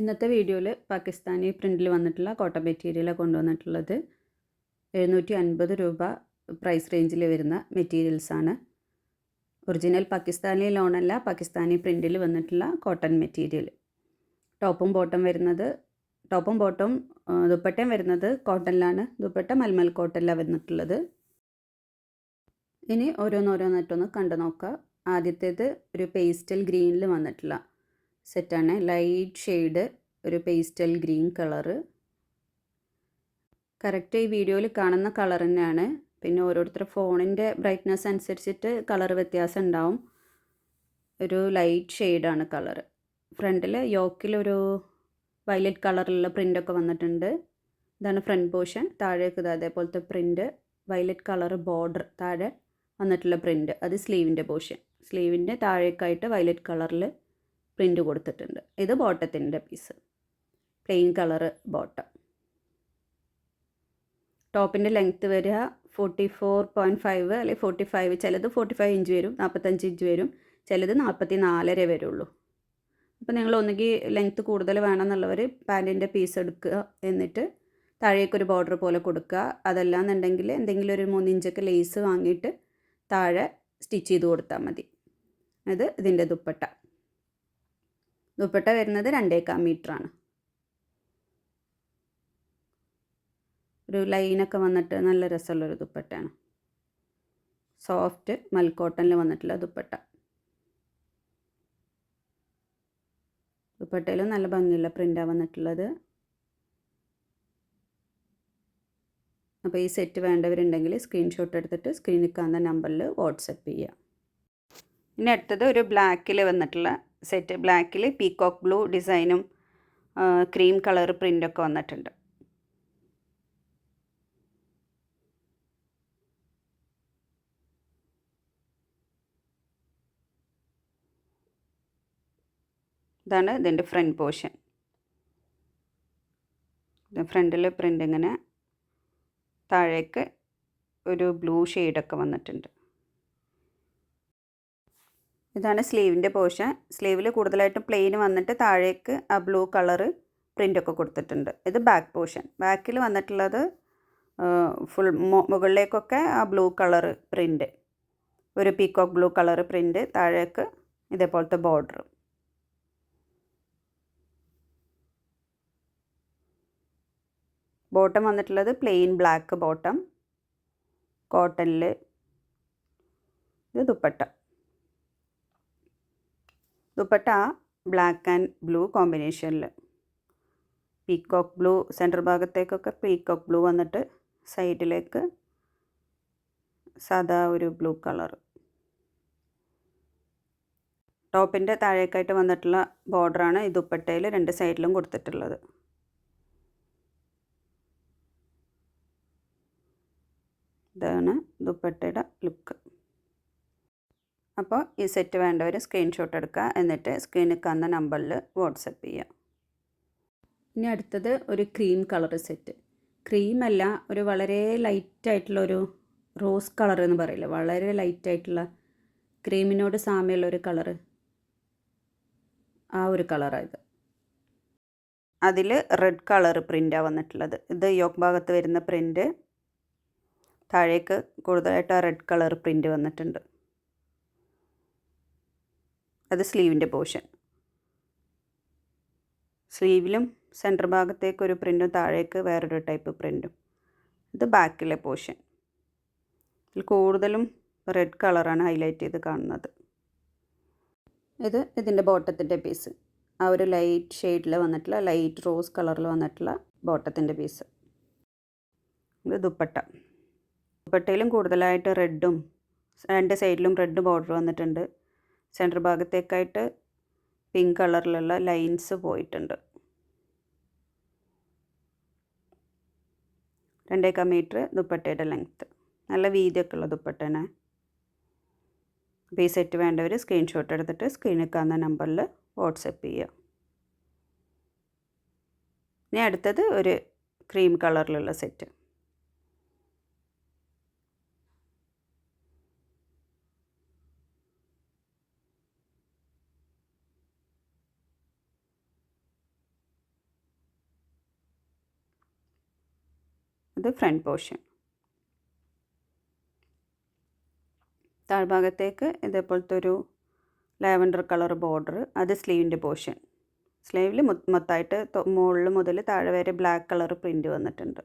ഇന്നത്തെ വീഡിയോയിൽ പാകിസ്ഥാനി പ്രിന്റിൽ വന്നിട്ടുള്ള കോട്ടൺ മെറ്റീരിയലാണ് കൊണ്ടുവന്നിട്ടുള്ളത്. എഴുന്നൂറ്റി അൻപത് രൂപ പ്രൈസ് റേഞ്ചിൽ വരുന്ന മെറ്റീരിയൽസാണ് ഒറിജിനൽ പാകിസ്ഥാനി ലോണല്ല പാകിസ്ഥാനി പ്രിന്റിൽ വന്നിട്ടുള്ള കോട്ടൺ മെറ്റീരിയൽ ടോപ്പും ബോട്ടം വരുന്നത് ടോപ്പും ബോട്ടം ദുപ്പട്ടയും വരുന്നത് കോട്ടണിലാണ് ദുപ്പട്ട മൽമൽ കോട്ടണിലാണ് വന്നിട്ടുള്ളത്. ഇനി ഓരോന്നോരോന്നായിട്ടൊന്ന് കണ്ടു നോക്കുക ആദ്യത്തേത് ഒരു പേസ്റ്റൽ ഗ്രീനിൽ വന്നിട്ടുള്ള സെറ്റാണ്. ലൈറ്റ് ഷെയ്ഡ് ഒരു പേസ്റ്റൽ ഗ്രീൻ കളറ് കറക്റ്റ് ഈ വീഡിയോയിൽ കാണുന്ന കളർ തന്നെയാണ്. പിന്നെ ഓരോരുത്തർ ഫോണിന്റെ ബ്രൈറ്റ്നസ് അനുസരിച്ചിട്ട് കളർ വ്യത്യാസം ഉണ്ടാവും. ഒരു ലൈറ്റ് ഷെയ്ഡാണ് കളറ് ഫ്രണ്ടിൽ യോക്കിലൊരു വയലറ്റ് കളറിലുള്ള പ്രിന്റൊക്കെ വന്നിട്ടുണ്ട്. ഇതാണ് ഫ്രണ്ട് പോർഷൻ താഴേക്ക് അതേപോലത്തെ പ്രിന്റ് വയലറ്റ് കളർ ബോർഡർ താഴെ വന്നിട്ടുള്ള പ്രിന്റ് അത് സ്ലീവിന്റെ പോർഷൻ സ്ലീവിന്റെ താഴേക്കായിട്ട് വയലറ്റ് കളറിൽ പ്രിന്റ് കൊടുത്തിട്ടുണ്ട്. ഇത് ബോട്ടത്തിന്റെ പീസ് പ്ലെയിൻ കളറ് ബോട്ടം ടോപ്പിന്റെ ലെങ്ത്ത് വരിക ഫോർട്ടി ഫോർ പോയിന്റ് ഫൈവ് അല്ലെങ്കിൽ ഫോർട്ടി ഫൈവ് ചിലത് ഫോർട്ടി ഫൈവ് ഇഞ്ച് വരും നാൽപ്പത്തഞ്ച് ഇഞ്ച് വരും ചിലത് നാൽപ്പത്തി നാലര വരുള്ളൂ അപ്പോൾ നിങ്ങൾ ഒന്നുകിൽ ലെങ്ത്ത് കൂടുതൽ വേണമെന്നുള്ളവർ പാന്റിന്റെ പീസ് എടുക്കുക എന്നിട്ട് താഴേക്കൊരു ബോർഡർ പോലെ കൊടുക്കുക. അതല്ല എന്നുണ്ടെങ്കിൽ എന്തെങ്കിലും ഒരു മൂന്നിഞ്ചൊക്കെ ലേസ് വാങ്ങിയിട്ട് താഴെ സ്റ്റിച്ച് ചെയ്ത് കൊടുത്താൽ മതി. അത് ഇതിന്റെ ദുപ്പട്ട. ദുപ്പട്ട വരുന്നത് രണ്ടേക്കാൽ മീറ്ററാണ്. ഒരു ലൈനൊക്കെ വന്നിട്ട് നല്ല രസമുള്ളൊരു ദുപ്പട്ടയാണ് സോഫ്റ്റ് മൽക്കോട്ടനിൽ വന്നിട്ടുള്ള ദുപ്പട്ട. ദുപ്പട്ടയിലും നല്ല ഭംഗിയുള്ള പ്രിന്റാണ് വന്നിട്ടുള്ളത്. അപ്പോൾ ഈ സെറ്റ് വേണ്ടവരുണ്ടെങ്കിൽ സ്ക്രീൻഷോട്ട് എടുത്തിട്ട് സ്ക്രീനിൽ കാണുന്ന നമ്പറിൽ വാട്സപ്പ് ചെയ്യുക ഇനി അടുത്തത് ഒരു ബ്ലാക്കിൽ വന്നിട്ടുള്ള സെറ്റ് ബ്ലാക്കിൽ പീകോക്ക് ബ്ലൂ ഡിസൈനും ക്രീം കളർ പ്രിന്റൊക്കെ വന്നിട്ടുണ്ട്. ഇതാണ് ഇതിന്റെ ഫ്രണ്ട് പോർഷൻ ഫ്രണ്ടിൽ പ്രിന്റ് ഇങ്ങനെ താഴേക്ക് ഒരു ബ്ലൂ ഷെയ്ഡൊക്കെ വന്നിട്ടുണ്ട്. ഇതാണ് സ്ലീവിന്റെ പോർഷൻ. സ്ലീവിൽ കൂടുതലായിട്ടും പ്ലെയിൻ വന്നിട്ട് താഴേക്ക് ആ ബ്ലൂ കളറ് പ്രിന്റൊക്കെ കൊടുത്തിട്ടുണ്ട്. ഇത് ബാക്ക് പോർഷൻ. ബാക്കിൽ വന്നിട്ടുള്ളത് ഫുൾ മുകളിലേക്കൊക്കെ ആ ബ്ലൂ കളറ് പ്രിന്റ്. ഒരു പീക്കോക്ക് ബ്ലൂ കളറ് പ്രിന്റ് താഴേക്ക് ഇതേപോലത്തെ ബോർഡർ. ബോട്ടം വന്നിട്ടുള്ളത് പ്ലെയിൻ ബ്ലാക്ക് ബോട്ടം കോട്ടണിൽ ഇത് dupatta. Dupatta black and blue കോമ്പിനേഷനിൽ പീക്കോക്ക് ബ്ലൂ സെന്റർ ഭാഗത്തേക്കൊക്കെ പീക്കോക്ക് ബ്ലൂ വന്നിട്ട് സൈഡിലേക്ക് സാധാ ഒരു ബ്ലൂ കളർ ടോപ്പിന്റെ താഴേക്കായിട്ട് വന്നിട്ടുള്ള ബോർഡറാണ് ഈ ദുപ്പട്ടയിൽ രണ്ട് സൈഡിലും കൊടുത്തിട്ടുള്ളത്. ഇതാണ് ദുപ്പട്ടയുടെ ലുക്ക് അപ്പോൾ ഈ സെറ്റ് വേണ്ടവർ സ്ക്രീൻഷോട്ട് എടുക്കുക. എന്നിട്ട് സ്ക്രീനിൽ കന്ന നമ്പറിൽ വാട്സപ്പ് ചെയ്യുക. ഇനി അടുത്തത് ഒരു ക്രീം കളർ സെറ്റ് ക്രീമല്ല ഒരു വളരെ ലൈറ്റായിട്ടുള്ള ഒരു റോസ് കളർ എന്ന് പറയില്ല? വളരെ ലൈറ്റായിട്ടുള്ള ക്രീമിനോട് സാമ്യമുള്ള ഒരു കളറ് ആ ഒരു കളറാണ് ഇത്. അതിൽ റെഡ് കളർ പ്രിന്റാണ് വന്നിട്ടുള്ളത്. ഇത് യോക്ക് ഭാഗത്ത് വരുന്ന പ്രിന്റ് താഴേക്ക് കൂടുതലായിട്ട് ആ റെഡ് കളർ പ്രിന്റ് വന്നിട്ടുണ്ട്. അത് സ്ലീവിന്റെ പോർഷൻ. സ്ലീവിലും സെന്റർ ഭാഗത്തേക്ക് ഒരു പ്രിന്റും താഴേക്ക് വേറൊരു ടൈപ്പ് പ്രിന്റും ഇത് ബാക്കിലെ പോർഷൻ. ഇതിൽ കൂടുതലും റെഡ് കളറാണ് ഹൈലൈറ്റ് ചെയ്ത് കാണുന്നത്. ഇത് ഇതിന്റെ ബോട്ടത്തിന്റെ പീസ്. ആ ഒരു ലൈറ്റ് ഷെയ്ഡിൽ വന്നിട്ടുള്ള ലൈറ്റ് റോസ് കളറിൽ വന്നിട്ടുള്ള ബോട്ടത്തിന്റെ പീസ്. ഇത് ദുപ്പട്ട. ദുപ്പട്ടയിലും കൂടുതലായിട്ട് റെഡും രണ്ട് സൈഡിലും റെഡ് ബോർഡർ വന്നിട്ടുണ്ട്. സെന്റർ ഭാഗത്തേക്കായിട്ട് പിങ്ക് കളറിലുള്ള ലൈൻസ് പോയിട്ടുണ്ട്. രണ്ടേക്കാൽ മീറ്റർ ദുപ്പട്ടയുടെ ലെങ്ത്ത് നല്ല വീതിയൊക്കെ ഉള്ള ദുപ്പട്ടേനെ അപ്പോൾ ഈ സെറ്റ് വേണ്ടവർ സ്ക്രീൻഷോട്ട് എടുത്തിട്ട് സ്ക്രീനിൽ കാണുന്ന നമ്പറിൽ വാട്സപ്പ് ചെയ്യുക. ഇനി അടുത്തത് ഒരു ക്രീം കളറിലുള്ള സെറ്റ് ഇത് ഫ്രണ്ട് പോർഷൻ താഴ്ഭാഗത്തേക്ക് ഇതേപോലത്തെ ഒരു ലാവൻഡർ കളർ ബോർഡർ അത് സ്ലീവിന്റെ പോർഷൻ സ്ലീവിൽ മൊത്തമായിട്ട് മുകളിൽ മുതൽ താഴെ വരെ ബ്ലാക്ക് കളർ പ്രിന്റ് വന്നിട്ടുണ്ട്.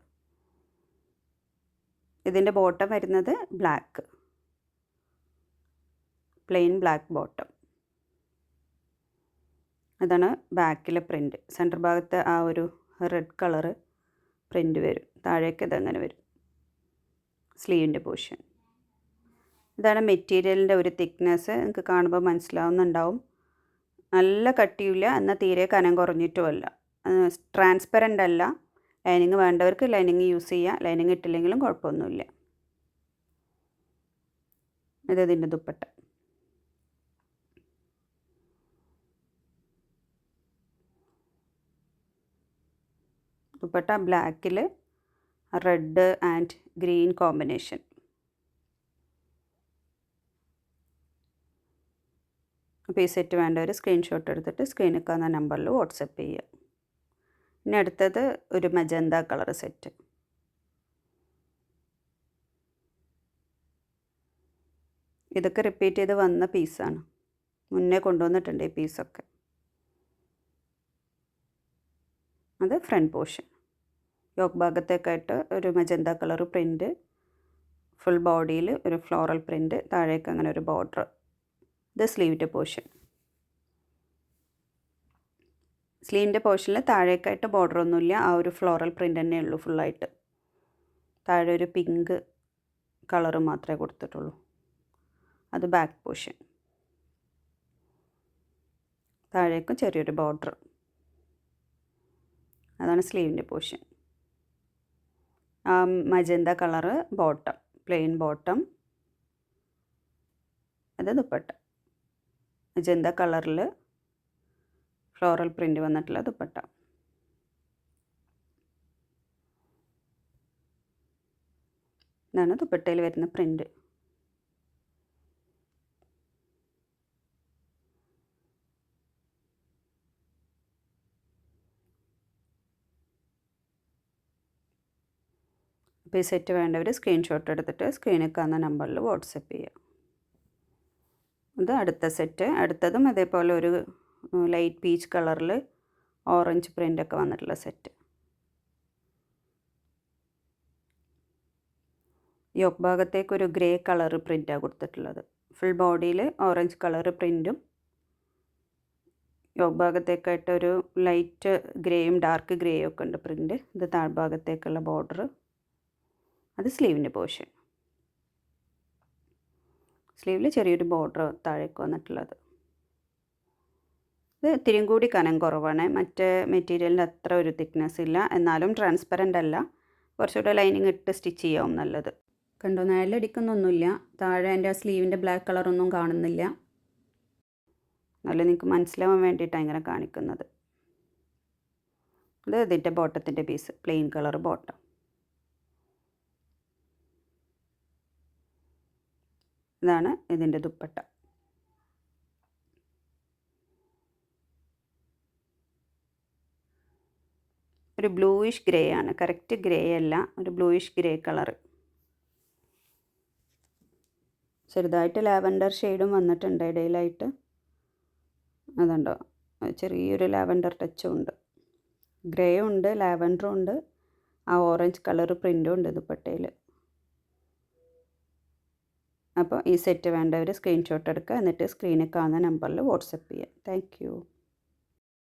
ഇതിന്റെ ബോട്ടം വരുന്നത് ബ്ലാക്ക് പ്ലെയിൻ ബ്ലാക്ക് ബോട്ടം അതാണ് ബാക്കിലെ പ്രിന്റ് സെന്റർ ഭാഗത്ത് ആ ഒരു റെഡ് കളറ് പ്രിന്റ് വരും. താഴേക്ക് ഇതങ്ങനെ വരും. സ്ലീവിന്റെ പോർഷൻ. ഇതാണ് മെറ്റീരിയലിന്റെ ഒരു തിക്നെസ് നിങ്ങൾക്ക് കാണുമ്പോൾ മനസ്സിലാവുന്നുണ്ടാവും. നല്ല കട്ടിയില്ല എന്നാൽ തീരെ കനം കുറഞ്ഞിട്ടുമല്ല. ട്രാൻസ്പെറന്റ് അല്ല. ലൈനിങ് വേണ്ടവർക്ക് ലൈനിങ് യൂസ് ചെയ്യാം. ലൈനിങ് ഇട്ടില്ലെങ്കിലും കുഴപ്പമൊന്നുമില്ല. ഇത് ഇതിന്റെ ദുപ്പട്ട. ദുപ്പട്ട ബ്ലാക്കിൽ റെഡ് ആൻഡ് ഗ്രീൻ കോമ്പിനേഷൻ. അപ്പോൾ ഈ സെറ്റ് വേണ്ട ഒരു സ്ക്രീൻഷോട്ട് എടുത്തിട്ട് സ്ക്രീനിൽ കാണുന്ന നമ്പറിൽ വാട്സപ്പ് ചെയ്യുക. ഇനി അടുത്തത് ഒരു മജന്ത കളർ സെറ്റ് ഇതൊക്കെ റിപ്പീറ്റ് ചെയ്ത് വന്ന പീസാണ് മുന്നേ കൊണ്ടുവന്നിട്ടുണ്ട് ഈ പീസൊക്കെ അത് ഫ്രണ്ട് പോർഷൻ യോക്ക് ഭാഗത്തേക്കായിട്ട് ഒരു മജന്ത കളർ പ്രിന്റ് ഫുൾ ബോഡിയിൽ ഒരു ഫ്ലോറൽ പ്രിന്റ് താഴേക്ക് അങ്ങനെ ഒരു ബോർഡർ ഇത് സ്ലീവിന്റെ പോർഷൻ സ്ലീവിന്റെ പോർഷനിൽ താഴേക്കായിട്ട് ബോർഡർ ഒന്നുമില്ല. ആ ഒരു ഫ്ലോറൽ പ്രിന്റ് തന്നെ ഉള്ളൂ ഫുള്ളായിട്ട് താഴെ ഒരു പിങ്ക് കളർ മാത്രമേ കൊടുത്തിട്ടുള്ളൂ. അത് ബാക്ക് പോർഷൻ താഴേക്കും ചെറിയൊരു ബോർഡർ അതാണ് സ്ലീവിന്റെ portion magenta colour bottom plain bottom. അത് ദുപ്പട്ട. മജന്ത കളറിൽ ഫ്ലോറൽ പ്രിന്റ് വന്നിട്ടുള്ള ദുപ്പട്ട. ഇതാണ് ദുപ്പട്ടയിൽ വരുന്ന പ്രിന്റ് ഈ സെറ്റ് വേണ്ടവർ സ്ക്രീൻഷോട്ട് എടുത്തിട്ട് സ്ക്രീനിൽ കാണുന്ന നമ്പറിൽ വാട്സപ്പ് ചെയ്യുക ഇത് അടുത്ത സെറ്റ് അടുത്തതും അതേപോലെ ഒരു ലൈറ്റ് പീച്ച് കളറിൽ ഓറഞ്ച് പ്രിന്റ് ഒക്കെ വന്നിട്ടുള്ള സെറ്റ് യോക്ക് ഭാഗത്തേക്ക് ഒരു ഗ്രേ കളർ പ്രിന്റാണ് കൊടുത്തിട്ടുള്ളത്. ഫുൾ ബോഡിയിൽ ഓറഞ്ച് കളർ പ്രിന്റും യോക്ക് ഭാഗത്തേക്കായിട്ട് ഒരു ലൈറ്റ് ഗ്രേയും ഡാർക്ക് ഗ്രേയും ഒക്കെ ഉണ്ട് പ്രിന്റ് ഇത് താഴ്ഭാഗത്തേക്കുള്ള ബോർഡർ അത് സ്ലീവിന്റെ പോർഷൻ. സ്ലീവിൽ ചെറിയൊരു ബോർഡർ താഴേക്ക് വന്നിട്ടുള്ളത്. ഇത് ഇത്തിരിയും കൂടി കനം കുറവാണ്. മറ്റേ മെറ്റീരിയലിന്റെ അത്ര ഒരു തിക്നെസ് ഇല്ല. എന്നാലും ട്രാൻസ്പെറന്റ് അല്ല. കുറച്ചുകൂടെ ലൈനിങ് ഇട്ട് സ്റ്റിച്ച് ചെയ്യാവും നല്ലത്. കണ്ടോ നിഴലടിക്കുന്നൊന്നുമില്ല താഴെ എന്റെ സ്ലീവിന്റെ ബ്ലാക്ക് കളറൊന്നും കാണുന്നില്ല. നല്ല നിങ്ങൾക്ക് മനസ്സിലാവാൻ വേണ്ടിയിട്ടാണ് ഇങ്ങനെ കാണിക്കുന്നത്. ഇത് ഇതിന്റെ ബോട്ടത്തിന്റെ പീസ് പ്ലെയിൻ കളർ ബോട്ടം ഇതാണ് ഇതിന്റെ ദുപ്പട്ട. ഒരു ബ്ലൂയിഷ് ഗ്രേ ആണ്. കറക്റ്റ് ഗ്രേ അല്ല ഒരു ബ്ലൂയിഷ് ഗ്രേ കളർ ചെറുതായിട്ട് ലാവൻഡർ ഷെയ്ഡും വന്നിട്ടുണ്ട് ഇടയിലായിട്ട്. അതുണ്ടോ? ചെറിയൊരു ലാവൻഡർ ടച്ചും ഉണ്ട്. ഗ്രേ ഉണ്ട് ലാവൻഡറും ഉണ്ട്. ആ ഓറഞ്ച് കളർ പ്രിന്റും ഉണ്ട് ദുപ്പട്ടയിൽ. അപ്പോൾ ഈ സെറ്റ് വേണ്ടവർ സ്ക്രീൻഷോട്ട് എടുക്കുക. എന്നിട്ട് സ്ക്രീനിൽ കാണുന്ന നമ്പറിൽ വാട്സപ്പ് ചെയ്യുക താങ്ക്